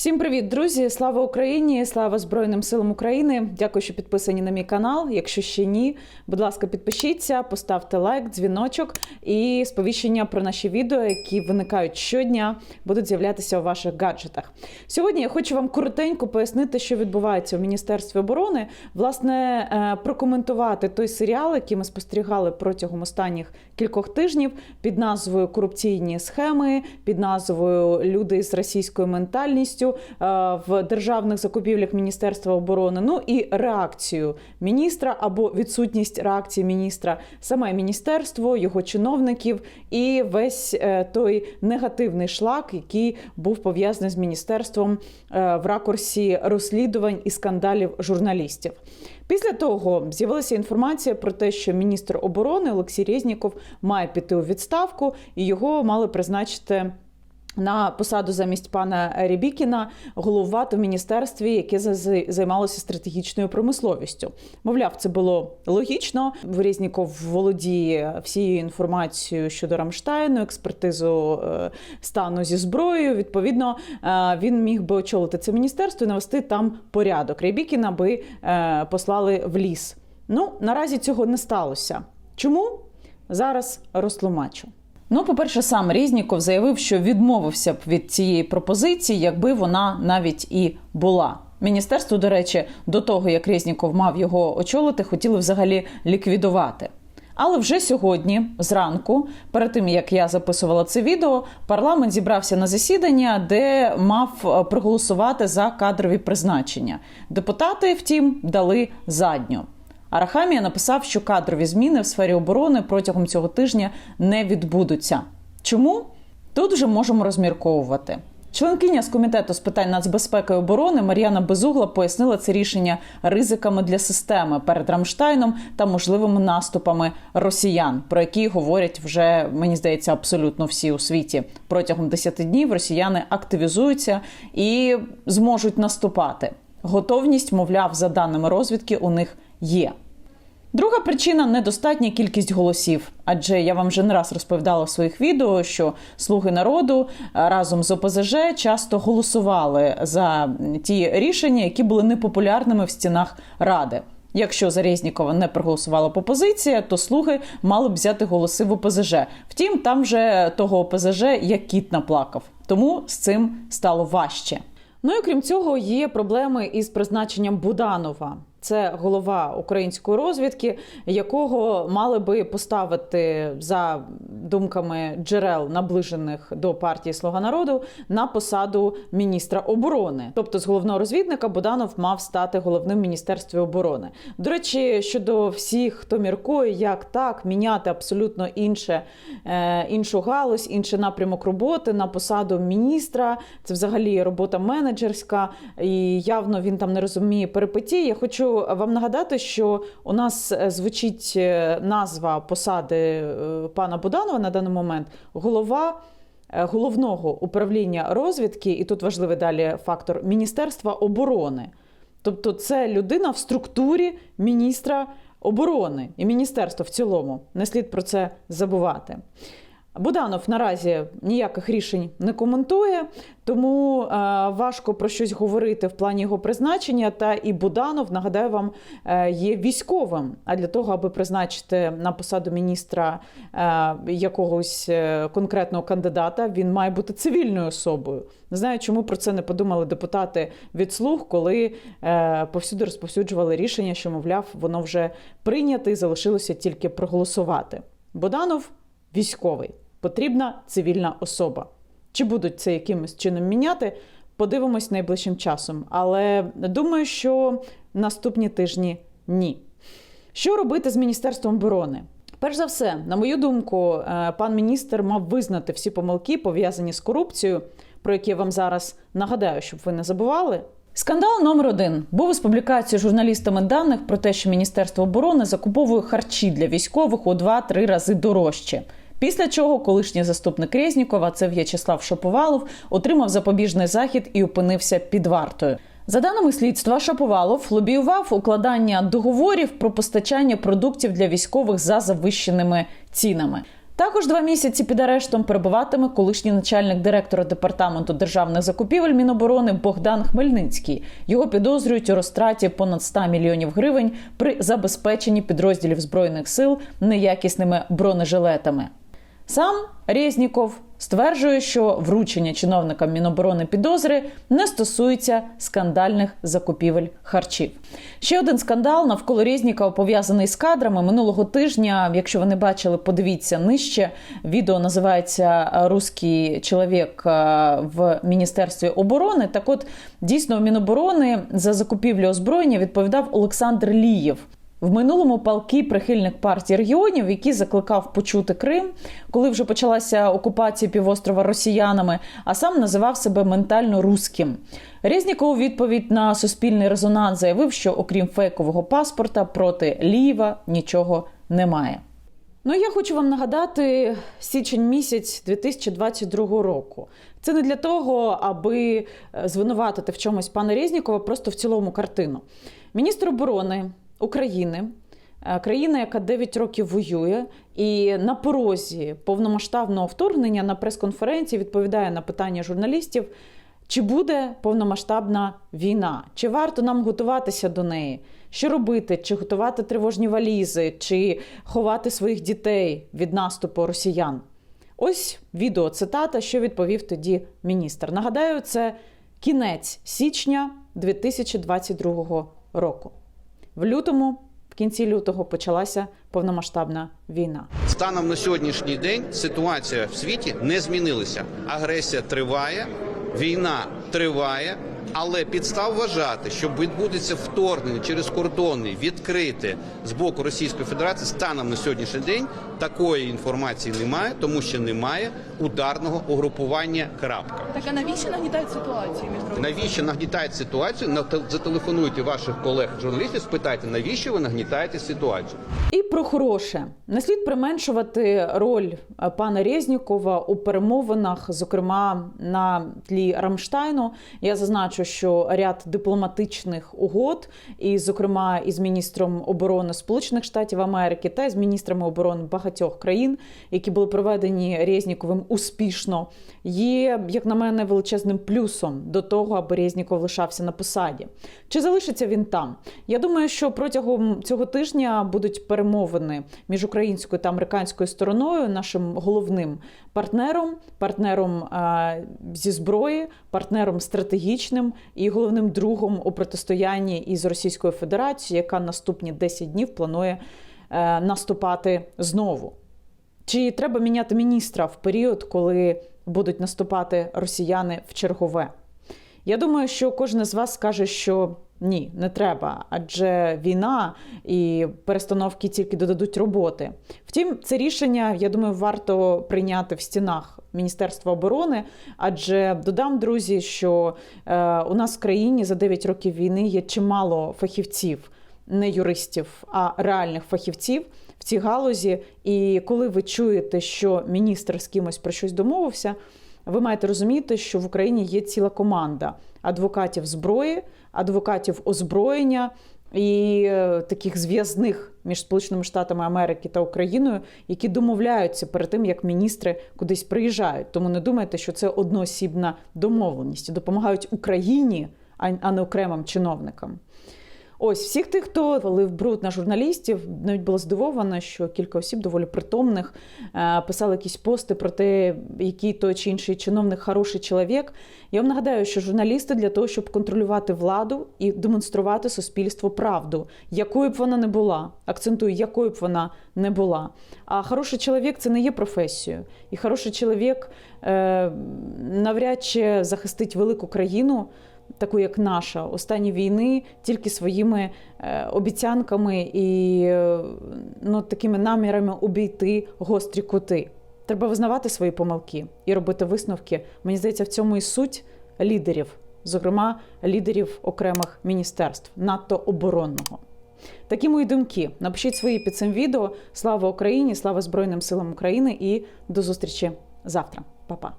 Всім привіт, друзі! Слава Україні! Слава Збройним силам України! Дякую, що підписані на мій канал. Якщо ще ні, будь ласка, підпишіться, поставте лайк, дзвіночок і сповіщення про наші відео, які виникають щодня, будуть з'являтися у ваших гаджетах. Сьогодні я хочу вам коротенько пояснити, що відбувається у Міністерстві оборони. Власне, е, прокоментувати той серіал, який ми спостерігали протягом останніх кількох тижнів під назвою Корупційні схеми, під назвою Люди з російською ментальністю е, в державних закупівлях Міністерства оборони. Ну і реакцію міністра або відсутність реакції міністра, саме міністерство, його чиновників і весь е, той негативний шлак, який був пов'язаний з міністерством е, в ракурсі розслідувань і скандалів журналістів. Після того з'явилася інформація про те, що міністр оборони Олексій Резніков має піти у відставку, і його мали призначити. На посаду замість пана Рібікіна головувати в міністерстві, яке за- займалося стратегічною промисловістю. Мовляв, це було логічно. Резніков володіє всією інформацією щодо Рамштайну, експертизу е, стану зі зброєю. Відповідно, е, він міг би очолити це міністерство і навести там порядок. Рібікіна би е, послали в ліс. Ну наразі цього не сталося. Чому зараз розтлумачу. Ну, по-перше, сам Різніков заявив, що відмовився б від цієї пропозиції, якби вона навіть і була. Міністерство, до речі, до того як Резніков мав його очолити, хотіли взагалі ліквідувати. Але вже сьогодні, зранку, перед тим як я записувала це відео, парламент зібрався на засідання, де мав е, проголосувати за кадрові призначення. Депутати, втім, дали задню. Арахамія написав, що кадрові зміни в сфері оборони протягом цього тижня не відбудуться. Чому? Тут вже можемо розмірковувати. Членкиня з комітету з питань нацбезпеки і оборони Мар'яна Безугла пояснила це рішення ризиками для системи перед Рамштайном та можливими наступами росіян, про які говорять вже мені здається абсолютно всі у світі. Протягом 10 днів росіяни активізуються і зможуть наступати. Готовність, мовляв, за даними розвідки, у них є. Друга причина недостатня кількість голосів. Адже я вам вже не раз розповідала в своїх відео, що слуги народу разом з ОПЗЖ часто голосували за ті рішення, які були непопулярними в стінах ради. Якщо за Резнікова не проголосувала опозиція, то слуги мали б взяти голоси в ОПЗЖ. Втім, там вже того ОПЗЖ як кіт наплакав. Тому з цим стало важче. Ну і крім цього, є проблеми із призначенням Буданова. Це голова української розвідки, якого мали би поставити за думками джерел, наближених до партії Слуга народу, на посаду міністра оборони. Тобто, з головного розвідника Буданов мав стати головним міністерстві оборони. До речі, щодо всіх, хто міркує, як так міняти абсолютно інше, е, іншу галузь, інший напрямок роботи на посаду міністра. Це взагалі робота менеджерська, і явно він там не розуміє перипетій. Я хочу вам нагадати, що у нас е, звучить е, назва посади е, пана Буданова на даний момент голова. Головного управління розвідки, і тут важливий далі фактор Міністерства оборони. Тобто, це людина в структурі міністра оборони і міністерства в цілому. Не слід про це забувати. Буданов наразі ніяких рішень не коментує, тому е, важко про щось говорити в плані його призначення. Та і Буданов, нагадаю вам, е, є військовим. А для того, аби призначити на посаду міністра е, якогось конкретного кандидата, він має бути цивільною особою. Не знаю, чому про це не подумали депутати від слуг, коли повсюди розповсюджували рішення, що мовляв, воно вже прийняте і залишилося тільки проголосувати. Буданов військовий, потрібна цивільна особа. Чи будуть це якимось чином міняти? Подивимось найближчим часом. Але думаю, що наступні тижні ні. Що робити з Міністерством оборони? Перш за все, на мою думку, е, пан міністр мав визнати всі помилки, пов'язані з корупцією, про які я вам зараз нагадаю, щоб ви не забували. Скандал номер один був із публікацією журналістами даних про те, що Міністерство оборони закуповує харчі для військових у 2-3 рази дорожче. Після чого колишній заступник Резнікова, це В'ячеслав Шаповалов, отримав запобіжний захід і опинився під вартою. За даними слідства, Шаповалов лобіював укладання договорів про постачання продуктів для військових за завищеними цінами. Також два місяці під арештом перебуватиме колишній начальник директора департаменту державних закупівель Міноборони Богдан Хмельницький. Його підозрюють у розтраті понад 100 мільйонів гривень при забезпеченні підрозділів збройних сил неякісними бронежилетами. Сам Резніков стверджує, що вручення чиновникам Міноборони підозри не стосується скандальних закупівель харчів. Ще один скандал навколо Резнікова пов'язаний з кадрами минулого тижня. Якщо ви не бачили, подивіться нижче. Відео називається Руський чоловік е, в міністерстві оборони. Так, от дійсно у Міноборони за закупівлю озброєння відповідав Олександр Лієв. В минулому палкий прихильник партії регіонів, який закликав почути Крим, коли вже почалася окупація півострова росіянами, а сам називав себе ментально руським. Резніков у відповідь на суспільний резонанс заявив, що окрім фейкового паспорта проти Лієва нічого немає. Ну, я хочу вам нагадати січень місяць 2022 року. Це не для того, аби е, звинуватити в чомусь пана Резнікова, просто в цілому картину. Міністр оборони України, е, країна, яка 9 років воює, і на порозі повномасштабного вторгнення на прес-конференції відповідає на питання журналістів. Чи буде повномасштабна війна? Чи варто нам готуватися до неї? Що робити? Чи готувати тривожні валізи, чи ховати своїх дітей від наступу росіян? Ось відео цитата, що відповів тоді міністр. Нагадаю, це кінець січня 2022 року. В лютому, в кінці лютого, почалася повномасштабна війна. Станом на сьогоднішній день ситуація в світі не змінилася. Агресія триває, війна триває, але підстав вважати, що відбудеться вторгнення через кордони відкрите з боку Російської Федерації станом на сьогоднішній день такої інформації немає, тому що немає ударного угрупування. Крапка. Так а навіщо нагнітають ситуацію? Навіщо нагнітають ситуацію? Зателефонуйте ваших колег-журналістів, спитайте, навіщо ви нагнітаєте ситуацію? І про хороше не слід применшувати роль е, пана Резнікова у перемовинах, зокрема на тлі Рамштайну. Я зазначу, що ряд дипломатичних угод, і, зокрема, із міністром оборони Сполучених Штатів Америки та з міністрами оборони багатьох країн, які були проведені Резніковим успішно, є, як на мене, величезним плюсом до того, аби Резніков лишався на посаді. Чи залишиться він там? Я думаю, що протягом цього тижня будуть перемовини між українською та американською стороною, нашим головним партнером, партнером е, зі зброї, партнером стратегічним і головним другом у протистоянні із Російською Федерацією, яка наступні 10 днів планує наступати знову. Чи треба міняти міністра в період, коли будуть наступати росіяни в чергове? Я думаю, що кожен з вас скаже, що ні, не треба, адже війна і перестановки тільки додадуть роботи. Втім, це рішення, я думаю, варто прийняти в стінах Міністерства оборони, адже додам, друзі, що е, у нас в країні за 9 років війни є чимало фахівців, не юристів, а реальних фахівців в цій галузі. І коли ви чуєте, що міністр з кимось про щось домовився, ви маєте розуміти, що в Україні є ціла команда адвокатів зброї, адвокатів озброєння і е, таких зв'язних між Сполученими Штатами Америки та Україною, які домовляються перед тим, як міністри кудись приїжджають. Тому не думайте, що це одноосібна домовленість. Допомагають Україні, а а не окремим чиновникам. Ось всіх тих, хто лив бруд на журналістів, навіть була здивована, що кілька осіб доволі притомних е, писали якісь пости про те, який той чи інший чиновник хороший чоловік. Я вам нагадаю, що журналісти для того, щоб контролювати владу і демонструвати суспільству правду, якою б вона не була. Акцентую, якою б вона не була. А хороший чоловік це не є професією. І хороший чоловік е, навряд чи захистить велику країну таку як наша, останні війни тільки своїми е, обіцянками і е, ну, такими намірами обійти гострі кути. Треба визнавати свої помилки і робити висновки. Мені здається, в цьому і суть лідерів, зокрема лідерів окремих міністерств, надто оборонного. Такі мої думки. Напишіть свої під цим відео. Слава Україні! Слава Збройним силам України і до зустрічі завтра. Па-па!